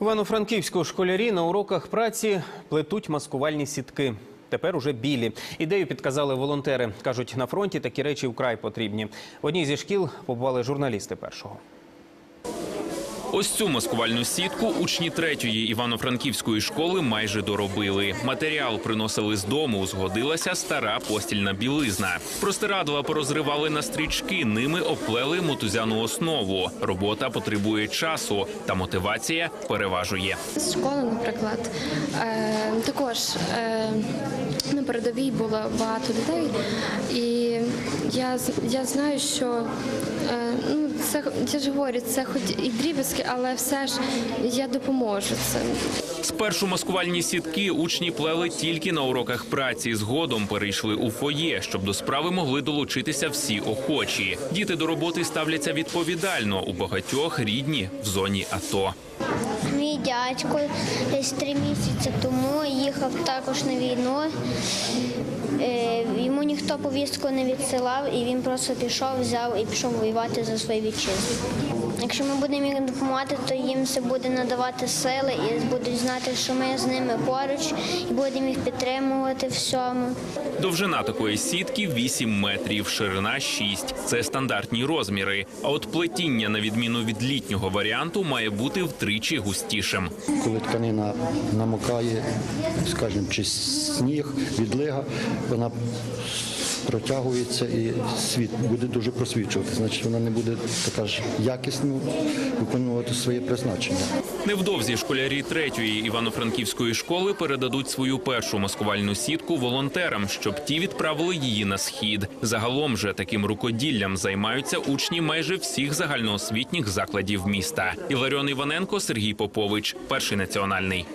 В Івано-Франківську школярі на уроках праці плетуть маскувальні сітки. Тепер уже білі. Ідею підказали волонтери. Кажуть, на фронті такі речі вкрай потрібні. В одній зі шкіл побували журналісти першого. Ось цю маскувальну сітку учні третьої івано-франківської школи майже доробили. Матеріал приносили з дому, згодилася стара постільна білизна. Простирадла порозривали на стрічки, ними оплели мотузяну основу. Робота потребує часу, та мотивація переважує. Школи, наприклад, е, також е, на передовій було багато людей, і я, я знаю, що ну, це я ж говорю, це хоч і дріб'язки, але все ж я допоможу цим. Спершу маскувальні сітки учні плели тільки на уроках праці. Згодом перейшли у фоє, щоб до справи могли долучитися всі охочі. Діти до роботи ставляться відповідально. У багатьох рідні в зоні АТО. Мій дядько десь три місяці тому їхав також на війну. Е, Йому ніхто повістку не відсилав, і він просто пішов, взяв і пішов воювати за свою вітчизну. Якщо ми будемо їм допомагати, то їм це буде надавати сили і будуть знати, що ми з ними поруч, і будемо їх підтримувати всьому. Довжина такої сітки 8 метрів, ширина 6. Це стандартні розміри. А от плетіння, на відміну від літнього варіанту, має бути втричі густішим. Коли тканина намокає, скажімо, чи сніг, відлига, вона протягується і світ буде дуже просвічувати. Значить, вона не буде така ж якісно виконувати своє призначення. Невдовзі школярі третьої івано-франківської школи передадуть свою першу маскувальну сітку волонтерам, щоб ті відправили її на схід. Загалом же таким рукоділлям займаються учні майже всіх загальноосвітніх закладів міста. Іларіон Іваненко, Сергій Попович, перший національний.